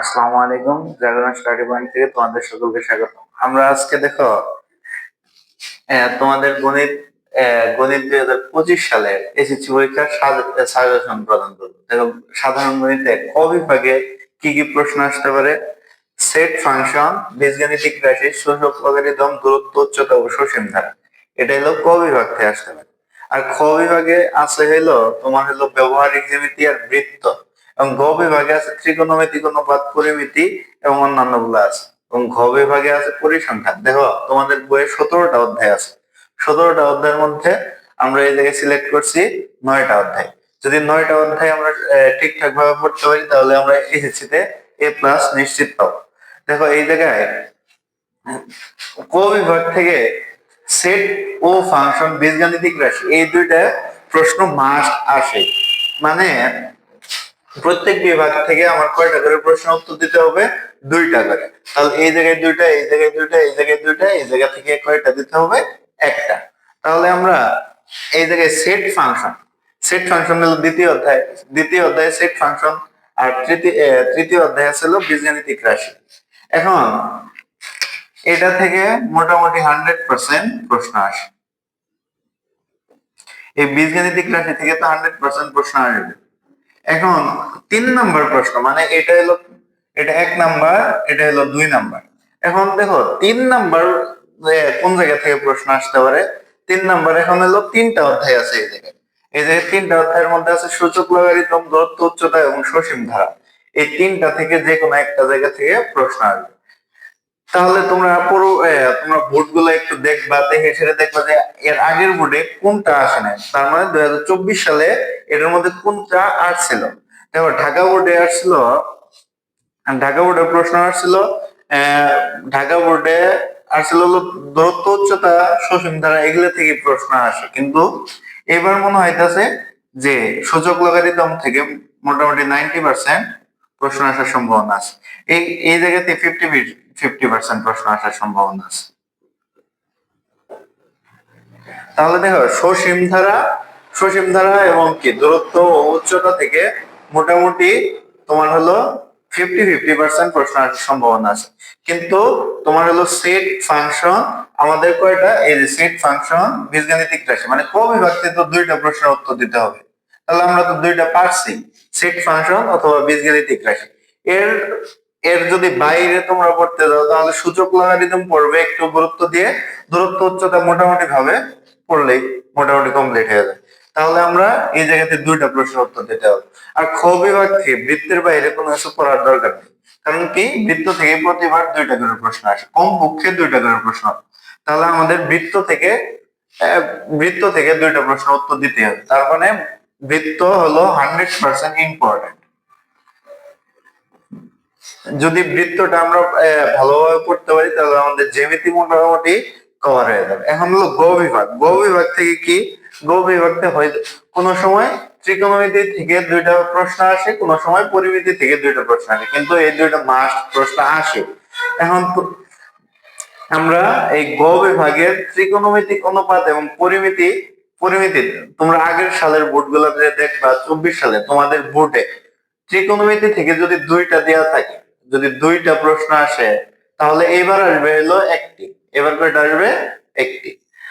আসসালামু আলাইকুম study point থেকে তোমাদের সকলকে স্বাগত। আমরা আজকে দেখো তোমাদের গণিত গণিত দুই হাজার পঁচিশ সালের এসএসসি পরীক্ষার সাজেশন প্রদান করব দেখো, সাধারণ গণিতে ক কি কি প্রশ্ন আসতে পারে? সেট ফাংশন বীজগাণিতিক রাশি, শোষক লগারিদম দূরত্ব, উচ্চতা ও সসীম ধারা। এটা হলো ক থেকে আসতে পারে। আর খ বিভাগে আছে হলো, তোমার হলো ব্যবহারিক জ্যামিতি আর বৃত্ত। এবং গ বিভাগে আছে ত্রিকোণমিতিক অনুপাত পরিমিতি এবং অন্যান্যগুলো আছে। এবং ঘ বিভাগে আছে পরিসংখ্যান। দেখো, তোমাদের বইয়ে সতেরোটা অধ্যায় আছে। সতেরোটা অধ্যায়ের মধ্যে আমরা এই জায়গায় সিলেক্ট করছি নয়টা অধ্যায়। যদি নয়টা অধ্যায় আমরা ঠিকঠাক ভাবে পড়তে পারি, তাহলে আমরা তে এ প্লাস নিশ্চিত পাবো। দেখো, এই জায়গায় ক বিভাগ থেকে সেট ও ফাংশন বীজগাণিতিক রাশি, এই দুইটা প্রশ্ন মাস্ট আসে। মানে প্রত্যেক বিভাগ থেকে আমার কয়টা করে প্রশ্ন উত্তর দিতে হবে? দুইটা করে। তাহলে এই জায়গায় দুইটা, এই জায়গায় দুইটা, এই জায়গায় দুইটা, এই জায়গা থেকে কয়টা দিতে হবে? একটা। তাহলে আমরা এই জায়গায় সেট ফাংশন সেট ফাংশন হলো দ্বিতীয় অধ্যায়। দ্বিতীয় অধ্যায়ে সেট ফাংশন আর তৃতীয় তৃতীয় অধ্যায় আছে হলো বীজগাণিতিক রাশি। এখন এটা থেকে মোটামুটি হান্ড্রেড পার্সেন্ট প্রশ্ন আসে। এই বীজগাণিতিক রাশি থেকে তো হান্ড্রেড পার্সেন্ট প্রশ্ন আসবে। এখন তিন নাম্বার প্রশ্ন মানে এটা হলো, এটা এক নাম্বার, এটা হলো দুই নাম্বার। এখন দেখো, তিন নাম্বার কোন জায়গা থেকে প্রশ্ন আসতে পারে? তিন নাম্বার এখন হলো তিনটা অধ্যায় আছে এই জায়গায়। এই যে তিনটা অধ্যায়ের মধ্যে আছে সূচক, লগারিদম দূরত্ব উচ্চতা এবং সসীম ধারা। এই তিনটা থেকে যে কোনো একটা জায়গা থেকে প্রশ্ন আসবে। তাহলে তোমরা পুরো তোমরা বোর্ডগুলো একটু দেখবা, দেখে সেটা দেখবা যে এর আগের বোর্ডে কোনটা আসে নাই। তার মানে দুই হাজার চব্বিশ সালে এটার মধ্যে কোনটা আসছিল? দেখো, ঢাকা বোর্ডে আসছিল, ঢাকা বোর্ডের প্রশ্ন আসছিল ঢাকা বোর্ডে আসছিল হলো দূরত্ব, উচ্চতা সসীম ধারা, এগুলো থেকে প্রশ্ন আসে। কিন্তু এবার মনে হইতাছে যে সূচক লগারিদম থেকে মোটামুটি নাইনটি পার্সেন্ট প্রশ্ন আসার সম্ভাবনা আছে। এই এই জায়গাতে ফিফটি ফিফটি পার্সেন্ট প্রশ্ন আসার সম্ভাবনা আছে। তাহলে দেখো, সসীম ধারা সসীম ধারা এবং কি? দূরত্ব ও উচ্চতা থেকে মোটামুটি তোমার হলো ফিফটি ফিফটি পার্সেন্ট প্রশ্ন আসার সম্ভাবনা আছে। কিন্তু তোমার হলো সেট ফাংশন আমাদের কয়টা? এই যে সেট ফাংশন বীজগাণিতিক রাশি মানে ক বিভাগ থেকে তো দুইটা প্রশ্নের উত্তর দিতে হবে। তাহলে আমরা তো দুইটা পারছি। সেট ফাংশন অথবা বীজগাণিতিক রাশি। এর এর যদি বাইরে তোমরা পড়তে যাও, তাহলে সূচক লগারিদম পড়বে একটু গুরুত্ব দিয়ে। দূরত্ব উচ্চতা মোটামুটি ভাবে পড়লেই মোটামুটি কমপ্লিট হয়ে যায়। তাহলে আমরা এই জায়গাতে দুইটা প্রশ্ন উত্তর দিতে হবে। আর খ বিভাগ থেকে বৃত্তের বাইরে কোনো কিছু পড়ার দরকার নেই। কারণ কি? বৃত্ত থেকে প্রতিবার দুইটা করে প্রশ্ন আসে। কম পক্ষে দুইটা করে প্রশ্ন তাহলে আমাদের বৃত্ত থেকে বৃত্ত থেকে দুইটা প্রশ্ন উত্তর দিতে হবে। তার মানে বৃত্ত হলো হান্ড্রেড পার্সেন্ট ইম্পর্টেন্ট যদি বৃত্তটা আমরা ভালোভাবে পড়তে পারি, তাহলে আমাদের জ্যামিতি মোটামুটি কভার হয়ে যাবে। এখন হলো গ বিভাগ। গ বিভাগ থেকে কি? গ বিভাগ থেকে হয়, কোন সময় ত্রিকোণমিতি থেকে দুইটা প্রশ্ন আসে, কোন সময় পরিমিতি থেকে দুইটা প্রশ্ন আসে। কিন্তু এই দুইটা মাস্ট প্রশ্ন আসে। এখন আমরা এই গ বিভাগের ত্রিকোণমিতিক অনুপাত এবং পরিমিতি পরিমিতি, তোমরা আগের সালের বোর্ড গুলোতে দেখবা, চব্বিশ সালে তোমাদের বোর্ডে ত্রিকোণমিতি থেকে যদি দুইটা দেওয়া থাকে, যদি দুইটা প্রশ্ন আসে, তাহলে এইবার আসবে হলো একটি, এবার কয়টা আসবে? একটি।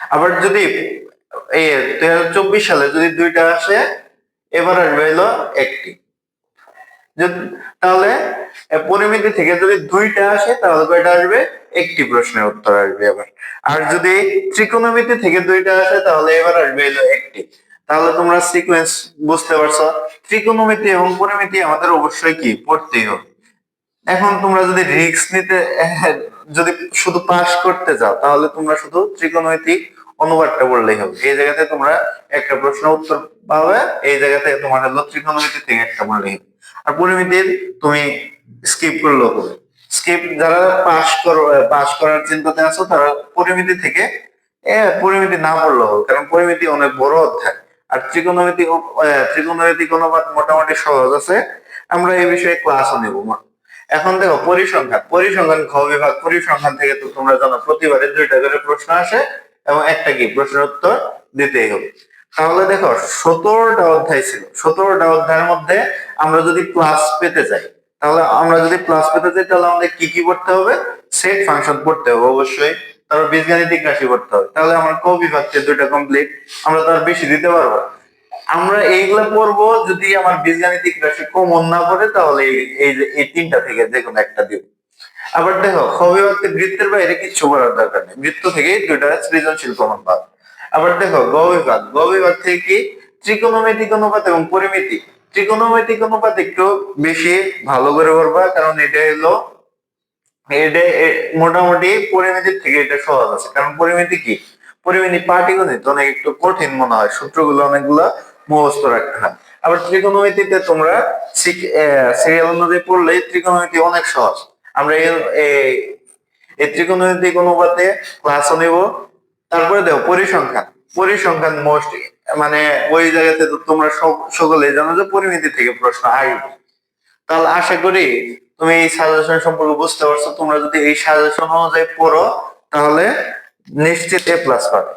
আবার যদি এই দুই হাজার চব্বিশ সালে যদি দুইটা আসে, এবার আসবে হলো একটি। তাহলে পরিমিতি থেকে যদি দুইটা আসে, তাহলে কয়টা আসবে? একটি প্রশ্নের উত্তর আসবে এবার। আর যদি ত্রিকোণমিতি থেকে দুইটা আসে, তাহলে এবার আসবে হলো একটি। তাহলে তোমরা সিকোয়েন্স বুঝতে পারছ। ত্রিকোণমিতি এবং পরিমিতি আমাদের অবশ্যই কি? পড়তেই হবে। এখন তোমরা যদি রিস্ক নিতে, যদি শুধু পাস করতে যাও, তাহলে তোমরা শুধু ত্রিকোণমিতিক অনুবাদটা বললেই হবে। এই জায়গাতে তোমরা একটা প্রশ্ন উত্তর পাবে, এই জায়গাতে তোমার হলো ত্রিকোণমিতি থেকে একটা বললেই হবে। আর পরিমিতির তুমি স্কিপ করলেও হবে। স্কিপ যারা পাস করো পাস করার চিন্তাতে আছো, তারা পরিমিতি থেকে পরিমিতি না পড়লেও হবে, কারণ পরিমিতি অনেক বড় অধ্যায়। আর ত্রিকোণমিতি ত্রিকোণমিতিক অনুবাদ মোটামুটি সহজ আছে, আমরা এই বিষয়ে ক্লাসও নেব। এখন দেখো, পরিসংখ্যান। পরিসংখ্যান ঘ বিভাগ পরিসংখ্যান থেকে তো তোমরা জানো, প্রতিবারে দুইটা করে প্রশ্ন আসে এবং একটা কি? প্রশ্নের উত্তর দিতেই হবে। তাহলে দেখো, সতেরোটা অধ্যায় ছিল। সতেরোটা অধ্যায়ের মধ্যে আমরা যদি ক্লাস পেতে চাই তাহলে আমরা যদি প্লাস পেতে চাই তাহলে আমাদের কি কি পড়তে হবে? সেট ফাংশন পড়তে হবে, অবশ্যই। তারপর বীজগাণিতিক রাশি পড়তে হবে। তাহলে আমার ক বিভাগ থেকে দুইটা কমপ্লিট আমরা তো আর বেশি দিতে পারব আমরা এইগুলা পড়ব, যদি আমার বীজগাণিতিক রাশি কমন না পড়ে, তাহলে এই- যে- এই তিনটা থেকে যে কোনো একটা দিব আবার দেখো, খ বৃত্তের বাইরে কিচ্ছু করার দরকার নেই। বৃত্ত থেকে দুইটা সৃজনশীল কমন পাবে। আবার দেখো, গ বিভাগ। গ বিভাগ থেকে কি? ত্রিকোণমিতিক অনুপাত এবং পরিমিতি। ত্রিকোণমিতিক অনুপাত একটু বেশি ভালো করে করবা, কারণ এটা হলো, এটা মোটামুটি পরিমিতির থেকে এটা সহজ আছে। কারণ পরিমিতি কি? পরিমিতি পাটিগণিত অনেক একটু কঠিন মনে হয়, সূত্রগুলো অনেকগুলা মুখস্থ রাখতে হয়। আবার ত্রিকোণমিতিতে তোমরা সিরিয়াল অনুযায়ী পড়লে ত্রিকোণমিতি অনেক সহজ। আমরা এই- ত্রিকোণমিতিক অনুপাতে ক্লাসও নিব, তারপরে দেখো পরিসংখ্যান। পরিসংখ্যান মোস্ট মানে ওই জায়গাতে তো তোমরা সকলেই জানো যে পরিমিতি থেকে প্রশ্ন আসবে তাহলে আশা করি তুমি এই সাজেশন সম্পর্কে বুঝতে পারছ। তোমরা যদি এই সাজেশন অনুযায়ী পড়ো, তাহলে নিশ্চিত এ প্লাস পাবে।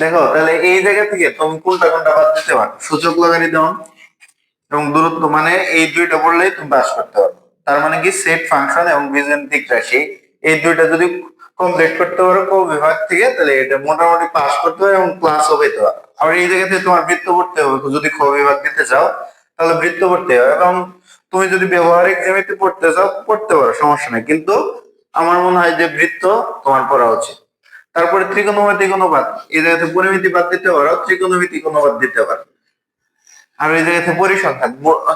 দেখো, তাহলে এই জায়গা থেকে তুমি কোনটা কোনটা বাদ দিতে পারো? সূচক লাগানি দাও এবং দূরত্ব মানে এই দুইটা পড়লেই তুমি পাস করতে পারবে। তার মানে কি? সেট ফাংশন এবং বীজগাণিতিক রাশি। এই দুইটা যদি কমপ্লিট করতে পারো কো বিভাগ থেকে, তাহলে এটা মোটামুটি পাস করতে হবে এবং ক্লাসও পেতে পারো আবার এই জায়গা থেকে তোমার বৃত্ত পড়তে হবে, যদি খ বিভাগ দিতে চাও, তাহলে বৃত্ত পড়তে হবে। এবং তুমি যদি ব্যবহারিক জ্যামিতি পড়তে চাও, পড়তে পারো, সমস্যা নেই। কিন্তু আমার মনে হয় যে বৃত্ত তোমার পড়া উচিত। তারপরে ত্রিকোণমিতিক অনুপাত এই জায়গাতে পরিমিতি বাদ দিতে পারো ত্রিকোণমিতিক অনুপাত দিতে পারো। আর এই জায়গাতে পরিসংখ্যান।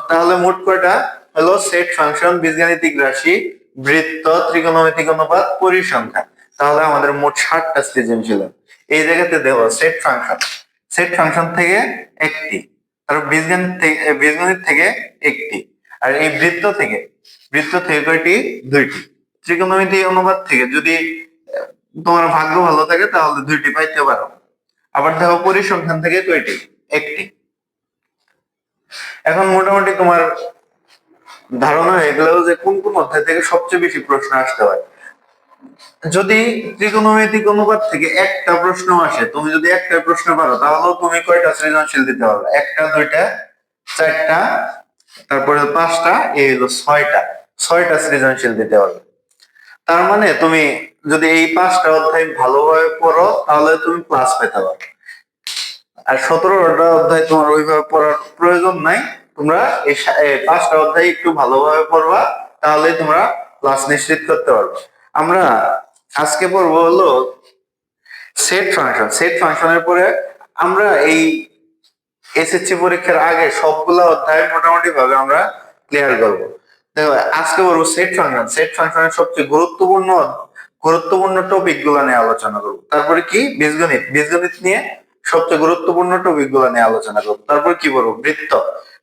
তাহলে মোট কয়টা? হলো সেট ফাংশন বীজগাণিতিক রাশি বৃত্ত ত্রিকোণমিতিক অনুপাত, পরিসংখ্যান। তাহলে আমাদের মোট ষাটটা সৃজনশীল এই জায়গাতে দেওয়া সেট ফাংশন। সেট ফাংশন থেকে একটি। আর বীজগণিত থেকে বীজগণিত থেকে একটি। আর এই বৃত্ত থেকে বৃত্ত থেকে কয়টি? দুইটি। ত্রিকোণমিতিক অনুপাত থেকে যদি তোমার ভাগ্য ভালো থাকে, তাহলে দুইটি পাইতে পারো। আবার দেখো পরিসংখ্যান থেকে কয়টি? একটি। এখন মোটামুটি তোমার ধারণা হয়ে গেল যে কোন কোন অধ্যায় থেকে সবচেয়ে বেশি প্রশ্ন আসতে পারে? যদি ত্রিকোণমিতিক অনুপাত থেকে একটা প্রশ্ন আসে, তুমি যদি একটা প্রশ্ন পারো, তাহলেও তুমি কয়টা সৃজনশীল দিতে পারবে? একটা, দুইটা, চারটা, তারপরে পাঁচটা এই হলো ছয়টা। ছয়টা সৃজনশীল দিতে পারবে। তার মানে তুমি যদি এই পাঁচটা অধ্যায় ভালোভাবে পড়ো, তাহলে তুমি ক্লাস পেতে পারো আর সতেরোটা অধ্যায় তোমার ওইভাবে পড়ার প্রয়োজন নাই। তোমরা এই পাঁচটা অধ্যায় একটু ভালোভাবে পড়বা, তাহলে তোমরা ক্লাস নিশ্চিত করতে পারবে। আমরা আজকে পড়ব হলো সেট ফাংশন সেট ফাংশনের পরে আমরা এই এসএসসি পরীক্ষার আগে সবগুলা অধ্যায় মোটামুটি ভাবে আমরা ক্লিয়ার করব। দেখো, আজকে বলব সেট ফাংশন সেট ফাংশনের সবচেয়ে গুরুত্বপূর্ণ গুরুত্বপূর্ণ টপিকগুলো নিয়ে আলোচনা করব। তারপরে কি? বীজগণিত। বীজগণিত নিয়ে সবচেয়ে গুরুত্বপূর্ণ টপিকগুলো নিয়ে আলোচনা করব। তারপর কি বলব বৃত্ত।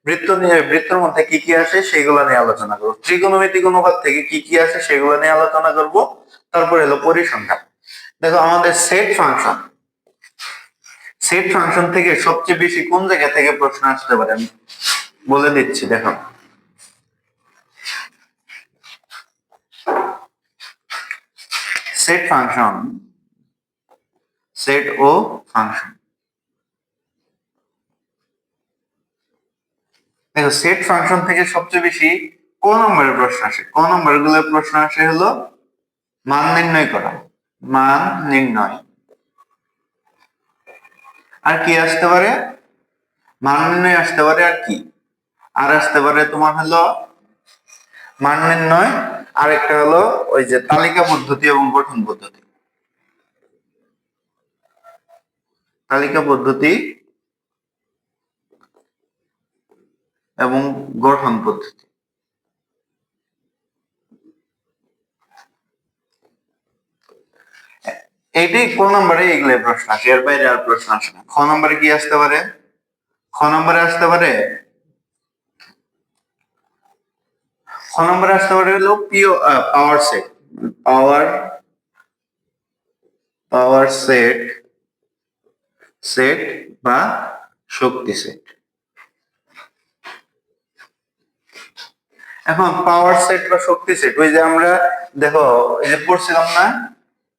বৃত্ত নিয়ে, বৃত্তের মধ্যে কি কি আসে সেইগুলো নিয়ে আলোচনা করব। ত্রিকোণমিতিক অনুপাত থেকে কি কি আসে সেগুলো নিয়ে আলোচনা করব। তারপর হলো পরিসংখ্যান। দেখো, আমাদের সেট ফাংশন সেট ফাংশন থেকে সবচেয়ে বেশি কোন জায়গা থেকে প্রশ্ন আসতে পারে? আমি বলে দিচ্ছি, দেখো। সেট ফাংশন সেট ও ফাংশন দেখো সেট ফাংশন থেকে সবচেয়ে বেশি ক নম্বরের প্রশ্ন আসে? ক নম্বরগুলোর প্রশ্ন আসে হলো মান নির্ণয় করা। মান নির্ণয়। আর কি আসতে পারে? মান নির্ণয় আসতে পারে আর কি? আর আসতে পারে তোমার হলো মান নির্ণয়, আর একটা হলো ওই যে তালিকা পদ্ধতি এবং গঠন পদ্ধতি। তালিকা পদ্ধতি এবং গঠন পদ্ধতি। এইটাই কোন নম্বরে এগুলো প্রশ্ন আসে এর বাইরে আর প্রশ্ন আসে না। খ নম্বরে কি আসতে পারে? খ নম্বরে আসতে পারে? খ নম্বরে আসতে পারে হলো পিও power set power power set set বা শক্তি সেট এখন পাওয়ার সেট বা শক্তি সেট ওই যে আমরা, দেখো, এই যে পড়ছিলাম না,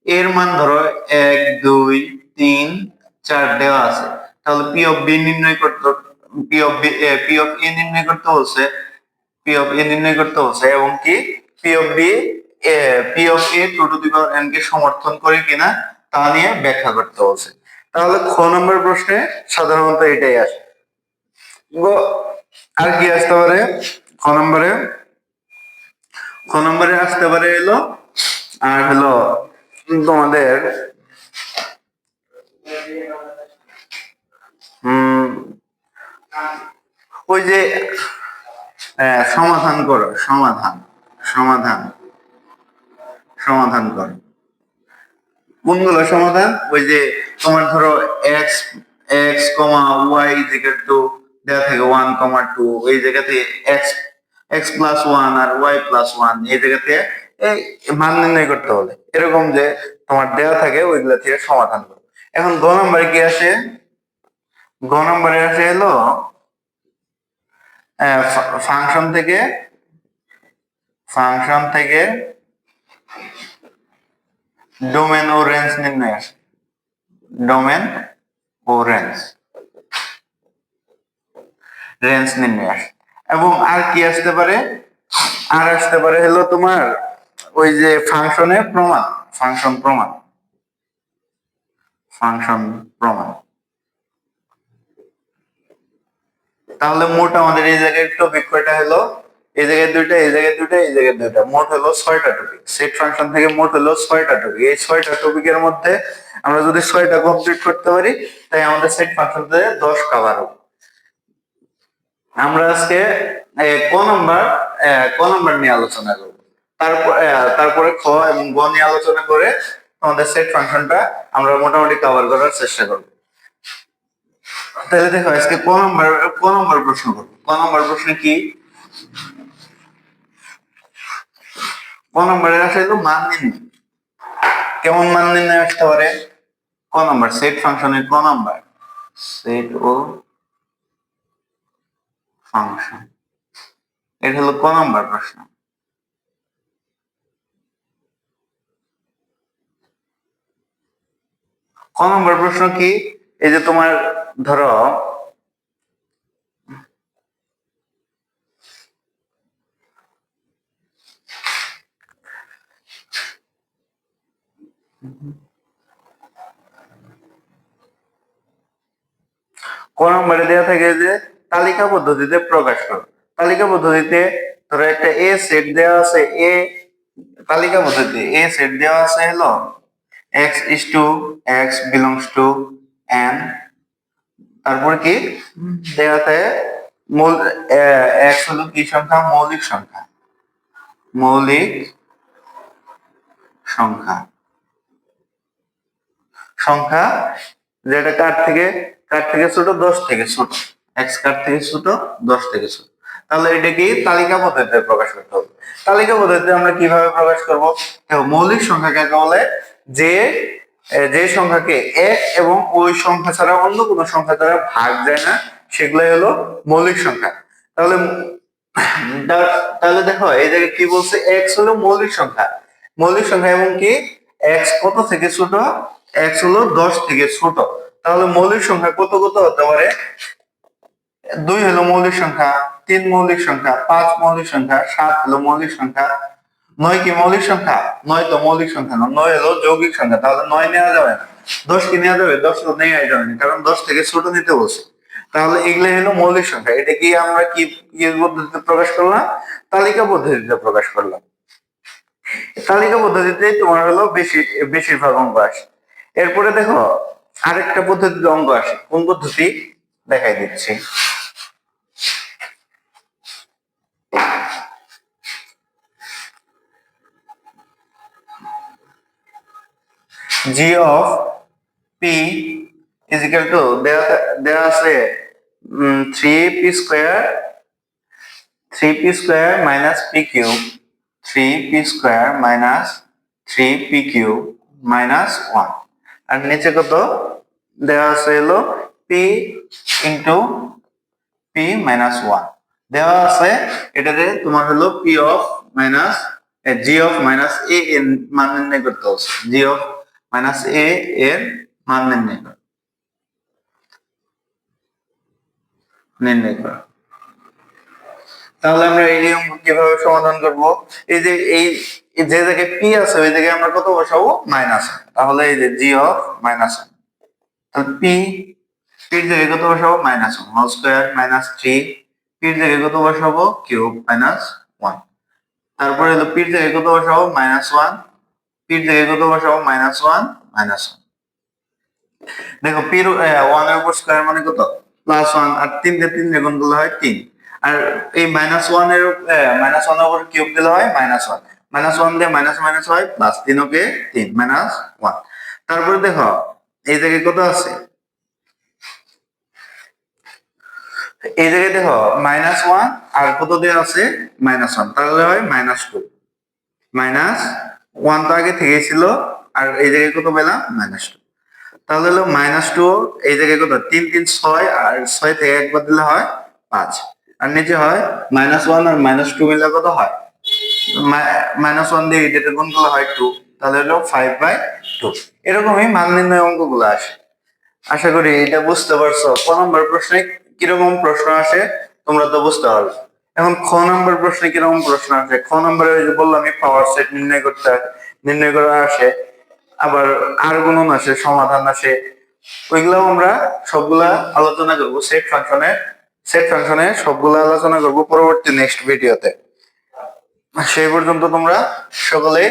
এর মান ধরো এক, দুই, তিন, চার দেওয়া আছে। তাহলে পি অফ বি নির্ণয় করতে P of B P of A নির্ণয় করতে বলছে পি অফ এ নির্ণয় করতে হচ্ছে, এবং কি? P of B P of A to to the power n কে সমর্থন করে কিনা, তা নিয়ে ব্যাখ্যা করতে হচ্ছে। তাহলে খ নম্বর প্রশ্নে সাধারণত এটাই আসে। আর কি আসতে পারে? খ নম্বরে? খ নম্বরে আসতে পারে এলো, আর হলো তোমাদের ওই যে সমাধান করো, সমাধান সমাধান সমাধান করো। কোনগুলো সমাধান? ওই যে তোমার ধরো x x comma y two দেওয়া থাকে ওয়ান কমা টু এই জায়গাতে এক্স এক্স প্লাস ওয়ান আর ওয়াই প্লাস ওয়ান এই জায়গাতে এই মান নির্ণয় করতে হবে। এরকম যে তোমার দেওয়া থাকে ওইগুলা থেকে সমাধান করো। এখন গ নম্বরে কি আসে? গ নম্বরে আসে হলো ফাংশন থেকে ফাংশন থেকে ডোমেন ও রেঞ্জ নির্ণয় আসে। ডোমেন ও রেঞ্জ রেঞ্জ নির্ণয় আসে। এবং আর কি আসতে পারে? আর আসতে পারে হলো তোমার ওই যে ফাংশনের প্রমাণ, ফাংশন প্রমাণ। ফাংশন প্রমাণ। তাহলে মোট আমাদের এই জায়গায় টপিক কয়টা হলো? এই জায়গায় দুইটা, এই জায়গায় দুইটা, এই জায়গায় দুইটা। মোট হলো ছয়টা টপিক সেট ফাংশন থেকে মোট হলো ছয়টা টপিক এই ছয়টা টপিকের মধ্যে আমরা যদি ছয়টা কমপ্লিট করতে পারি, তাই আমাদের সেট ফাংশন থেকে দশ কাভার হবে। আমরা আজকে ক নাম্বার ক নাম্বার নিয়ে আলোচনা করব। তারপর তারপরে খ এবং গ নিয়ে আলোচনা করে আমাদের সেট ফাংশনটা আমরা মোটামুটি কভার করার চেষ্টা করব। তাহলে দেখো, আজকে ক নম্বর ক নম্বর প্রশ্ন করব। ক নম্বর প্রশ্ন কি? ক নম্বরে আসে হলো মান নির্ণয়। কেমন মান নির্ণয় আসতে পারে? ক নম্বর সেট ফাংশনের ক নম্বর। সেট ও ফাংশন এটা হলো ক নম্বর প্রশ্ন? ক নম্বর প্রশ্ন কি? এই যে তোমার ধরো, ক নম্বরে দেওয়া থাকে যে তালিকা পদ্ধতিতে প্রকাশ করো। তালিকা পদ্ধতিতে ধরো একটা এ সেট দেওয়া আছে এ তালিকা পদ্ধতি এ সেট দেওয়া আছে হলো x is two x belongs to n তারপর কি? দেওয়াতে মূল এক্স হলো কি সংখ্যা? মৌলিক সংখ্যা। মৌলিক সংখ্যা। সংখ্যা যেটা কার থেকে? কার থেকে? ছোট, দশ থেকে ছোট। এক্স কার থেকে ছোট, দশ থেকে ছোট। তাহলে এটা কি? তালিকা পদ্ধতিতে প্রকাশ করতে হবে। তালিকা পদ্ধতিতে আমরা কীভাবে প্রকাশ করব? দেখো, মৌলিক সংখ্যা কাকে বলে? যে যে সংখ্যাকে এক এবং ওই সংখ্যা ছাড়া অন্য কোনো সংখ্যা দ্বারা ভাগ যায় না, সেগুলাই হলো মৌলিক সংখ্যা। তাহলে তাহলে দেখো, এই জায়গায় কি বলছে? এক্স হলো মৌলিক সংখ্যা। মৌলিক সংখ্যা এবং কি? এক্স কত থেকে ছোট? এক্স হলো দশ থেকে ছোট। তাহলে মৌলিক সংখ্যা কত কত হতে পারে? দুই হলো মৌলিক সংখ্যা, তিন মৌলিক সংখ্যা, পাঁচ মৌলিক সংখ্যা, সাত হলো মৌলিক সংখ্যা। নয় কি মৌলিক সংখ্যা? নয় তো মৌলিক সংখ্যা না, নয় হলো যৌগিক সংখ্যা, তাহলে নয় নেওয়া যাবে না। দশ কি নেওয়া যাবে? দশ তো নেওয়া যাবে না, কারণ দশ থেকে ছোট নিতে বলছে। তাহলে এগুলো হলো মৌলিক সংখ্যা, এটা কি আমরা কি কি পদ্ধতিতে প্রকাশ করলাম? তালিকা পদ্ধতিতে প্রকাশ করলাম। তালিকা পদ্ধতিতে তোমার হলো বেশি, বেশিরভাগ অঙ্ক আসে। এরপরে দেখো, আরেকটা পদ্ধতিতে অঙ্ক আসে, কোন পদ্ধতি? দেখাই দিচ্ছি। G of p is equal to দেওয়া আছে three p square three p square minus p cube three p square minus three p cube minus one আর নিচে কত? দেওয়া আছে হলো p into p minus one দেওয়া আছে এটাতে তোমার হলো p of minus g of minus a এর মান নির্ণয় করতে হচ্ছে জি অফ মাইনাস এ এর মান নির্ণয় কর। নির্ণয় কর। তাহলে আমরা এই অঙ্ক কীভাবে সমাধান করব? এই যে এই যে জায়গায় পি আছে, ওই জায়গায় আমরা কত বসাবো? মাইনাস তাহলে এই যে জি অফ মাইনাস তাহলে পি পির জায়গায় কত বসাবো? Minus one whole square minus three. পির জায়গায় কত বসাবো? Cube minus one. তারপরে হলো পির জায়গায় কত বসাবো? Minus one. পির জায়গায় কত বসাবো মাইনাস ওয়ান মাইনাস ওয়ান দেখো পির ওয়ানের উপর স্কোয়ার মানে কত? প্লাস ওয়ান আর তিন তিন হয় তিন। আর এই মাইনাস ওয়ানের মাইনাস ওয়ানের উপর কিউব দিলে হয় মাইনাস ওয়ান মাইনাস ওয়ান দিয়ে মাইনাস মাইনাস হয় প্লাস তিন ওকে তিন মাইনাস ওয়ান তারপরে দেখো, এই জায়গায় কত আছে? এই জায়গায় দেখো মাইনাস ওয়ান আর কত দেওয়া আছে? মাইনাস ওয়ান তাহলে হয় মাইনাস টু মাইনাস ওয়ান তো আগে থেকেই ছিল, আর এই জায়গায় কত পেলাম? মাইনাস টু তাহলে হলো মাইনাস টু এই জায়গায় কত? তিন তিন, ছয়, আর ছয় থেকে একবার দিলে হয় পাঁচ। আর নিচে হয় মাইনাস ওয়ান আর মাইনাস টু মিলে কত হয়? মাইনাস ওয়ান দিয়ে এটা গুণ করলে হয় টু তাহলে হলো ফাইভ বাই টু এরকমই মান নির্ণয় অঙ্কগুলো আসে। আশা করি এটা বুঝতে পারছ। ক নম্বর প্রশ্নে কীরকম প্রশ্ন আসে, তোমরা তো বুঝতে পারবে। এখন খ নম্বর প্রশ্নে কীরকম প্রশ্ন আসে? খ নম্বরে বললাম আমি পাওয়ার সেট নির্ণয় করতে হয়। নির্ণয় করা আসে, আবার আর গুণন আসে সমাধান আসে, ওইগুলাও আমরা সবগুলা আলোচনা করব সেট ফাংশনে সেট ফাংশনে সবগুলা আলোচনা করব পরবর্তী নেক্সট ভিডিওতে সেই পর্যন্ত তোমরা সকলে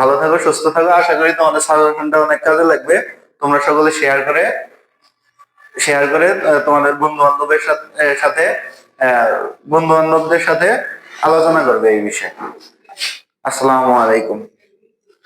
ভালো থাকো, সুস্থ থাকো। আশা করি তোমাদের সাজেশনটা অনেক কাজে লাগবে। তোমরা সকলে শেয়ার করে শেয়ার করে তোমাদের বন্ধু বান্ধবের সাথে বন্ধু বান্ধবদের সাথে আলোচনা করবে এই বিষয়ে। আসসালামু আলাইকুম।